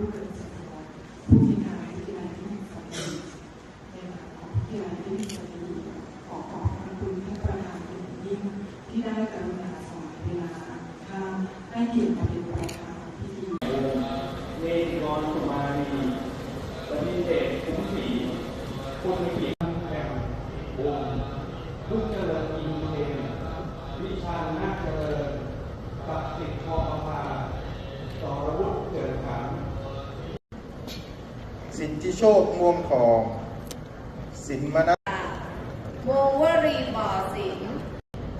ผู้เกิดสัตว์ผู้ที่การวิทยาลัยที่มีสัตว์ในนามของวิทยาลัยที่มีสัตว์ขอขอบพระคุณท่านประธานเป็นอย่างยิ่งที่ได้กรุณาสละเวลาอันค่าให้เกียรติมาเป็นประธานพิธีเนติกรสุมาลีปฏิเสธคุ้มศรีคุณมิกิแห่งวงศ์ลูกเจริญอินเทนวิชานาเจริญ สินทิโชคม่วงทอง สินมณวงวรีบ่อสิน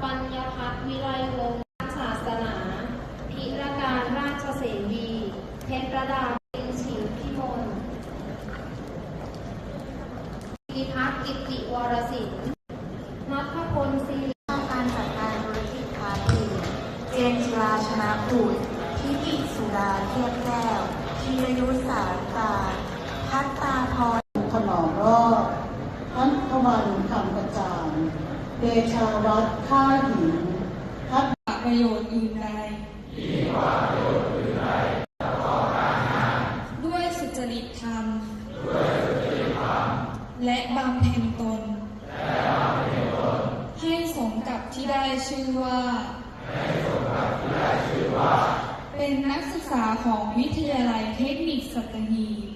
ปัญญพัฒวิไลวงศ์ศาสนาพิรการราชเสนีเพชรระดาเป็นฉิมพิมลพิพัฒกิติวรสินนัทพลศิริการจัดการธุรกิจค้าปลีเจนจิราชนะบุตรทิติสุดาเทียบแก้วธีรยุทธสารกา พัฒตาพรถนอมรอดท่านพวันคำประจานเดชาวัฒน์ท่าหินทัศประโยชน์อื่นใดด้วยสุจริตธรรม และบำเพ็ญตน ให้สมกับที่ได้ชื่อว่า เป็นนักศึกษาของวิทยาลัยเทคนิคสัตหีบ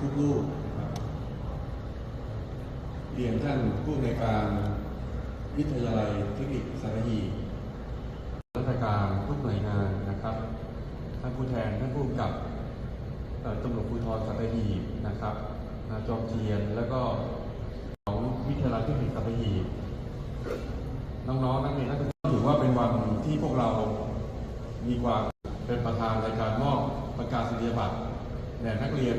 ทุกรูปเรียนท่าน ผู้ในการวิทยาลัยเทคนิคสารหีราชการทุกหน่วยงานนะครับ ท่านผู้แทนท่านผู้กำกับตำรวจภูธรสัตหีบนะครับนาจอมเทียนแล้วก็ของวิทยาลัยเทคนิคสัตหีบน้องๆนักเรียนนักศึกษาถือว่าเป็นวันที่พวกเรามีความเป็นประธานในการมอบประกาศนียบัตรแด่นักเรียน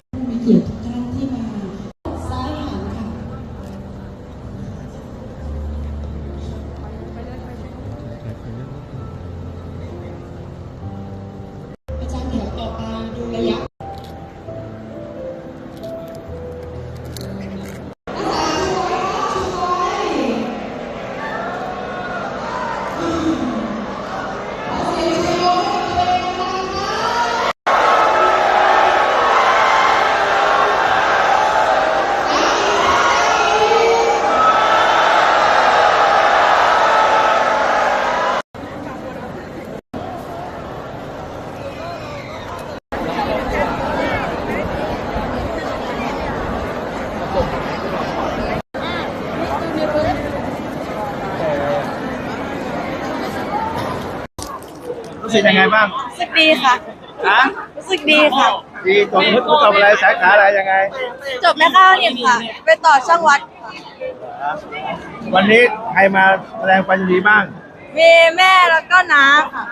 รู้สึกยังไงบ้างรู้สึกดีค่ะ ฮะรู้สึกดีค่ะ ดีจบมุดจบอะไรสาขาอะไรยังไง จบแม่ข้าวเนี่ยค่ะ ไปต่อช่างวัดวันนี้ใครมาแสดงความยินดีบ้างมีแม่แล้วก็น้าค่ะ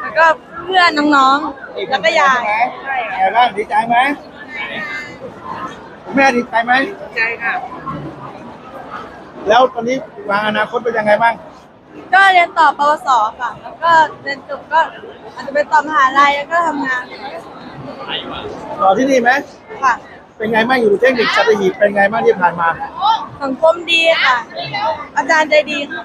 แล้วก็เพื่อนน้องๆ แล้วก็ยายไงบ้างดีใจไหมคุณแม่ดีใจไหม ใจค่ะ แล้วตอนนี้วางอนาคตเป็นยังไงบ้าง ก็เรียนต่อปวสค่ะ แล้วก็เรียนจบก็อาจจะไปต่อมหาลัยแล้วก็ทำงานต่อที่นี่ไหมค่ะ เป็นไงบ้างอยู่เทคนิคสัตหีบเป็นไงบ้างที่ผ่านมาสังคมดีค่ะ อาจารย์ใจดีค่ะ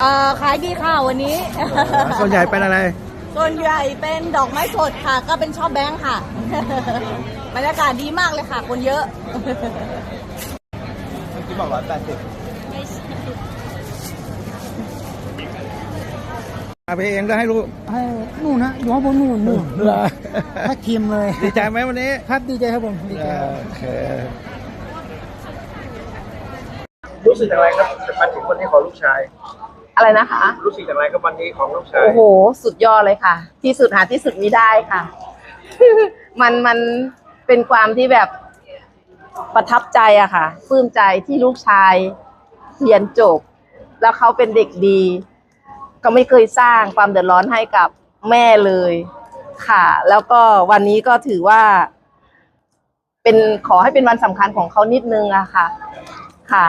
เอ่อขายดีค่ะวันนี้ ส่วนใหญ่เป็นอะไร ส่วนใหญ่เป็นดอกไม้สดค่ะ ก็เป็นชอบแบงค์ค่ะ บรรยากาศดีมากเลยค่ะ คนเยอะที่บอกร้อยแปดสิบอาไปเองก็ให้รู้ให้นู่นนะอยู่ข้างบนนู่นนู่นถ้าทีมเลยดีใจไหมวันนี้ ครับดีใจครับผมดีใจครับโอเครู้สึกอย่างไรครับกับมาถึงวันนี้ของลูกชาย อะไรนะคะ รู้สึกอย่างไรกับวันนี้ของลูกชายโอ้โห สุดยอดเลยค่ะ ที่สุดหาที่สุดมิได้ค่ะ มันมันเป็นความที่แบบประทับใจอะค่ะปลื้มใจที่ลูกชายเรียนจบ แล้วเขาเป็นเด็กดีเขาไม่เคยสร้างความเดือดร้อนให้กับแม่เลยค่ะ แล้วก็วันนี้ก็ถือว่า เป็นขอให้เป็นวันสำคัญของเขานิดนึงอะค่ะ ค่ะ